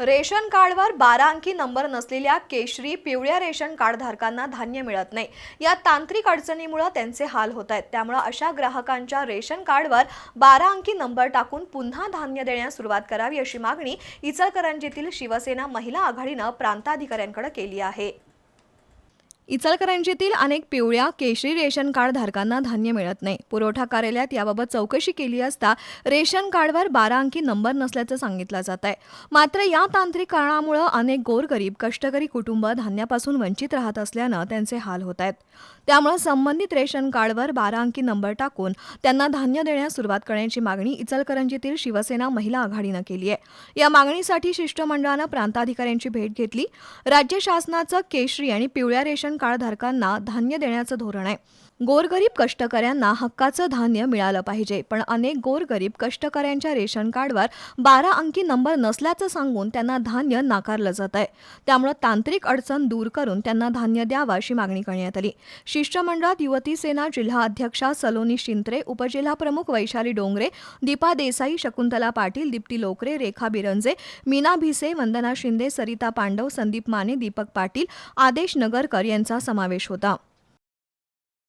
Ration कार्डवर बारा अंकी नंबर नसलेल्या केशरी पिवळ्या रेशन कार्ड धारकांना धान्य मिळत नाही. या तांत्रिक अडचणीमुळे त्यांचे हाल होत आहेत. त्यामुळे अशा ग्राहकांच्या रेशन कार्डवर बारा अंकी नंबर टाकून पुन्हा धान्य देण्यास सुरुवात करावी अशी मागणी इचलकरंजीतील शिवसेना महिला आघाडीनं प्रांताधिकाऱ्यांकडे केली आहे. इचलकरंजीतील अनेक पिवळ्या केशरी रेशन कार्ड धारकांना धान्य मिळत नाही. पुरवठा कार्यालयात याबाबत चौकशी केली असता रेशन कार्डवर बारा अंकी नंबर नसल्याचं सांगितलं जात आहे. मात्र या तांत्रिक कारणामुळे अनेक गोरगरीब कष्टकरी कुटुंब धान्यापासून वंचित राहत असल्यानं त्यांचे हाल होत आहेत. त्यामुळे संबंधित रेशन कार्डवर बारा अंकी नंबर टाकून त्यांना धान्य देण्यास सुरुवात करण्याची मागणी इचलकरंजीतील शिवसेना महिला आघाडीनं केली आहे. या मागणीसाठी शिष्टमंडळानं प्रांताधिकाऱ्यांची भेट घेतली. राज्य शासनाचं केशरी आणि पिवळ्या रेशन कार्ड कार्डधारकांना धान्य देण्याचं धोरण आहे. गोरगरीब कष्टकऱ्यांना हक्काचं धान्य मिळालं पाहिजे पण अनेक गोरगरीब कष्टकऱ्यांच्या रेशन कार्डवर बारा अंकी नंबर नसल्याचं सांगून त्यांना धान्य नाकारलं जात आहे. त्यामुळे तांत्रिक अडचण दूर करून त्यांना धान्य द्यावं अशी मागणी करण्यात आली. शिष्टमंडळात युवती सेना जिल्हा अध्यक्षा सलोनी शिंत्रे उपजिल्हाप्रमुख वैशाली डोंगरे दीपा देसाई शकुंतला पाटील दीप्ती लोकरे रेखा बिरंजे मीना भिसे वंदना शिंदे सरिता पांडव संदीप माने दीपक पाटील आदेश नगरकर यांचा समावेश होता.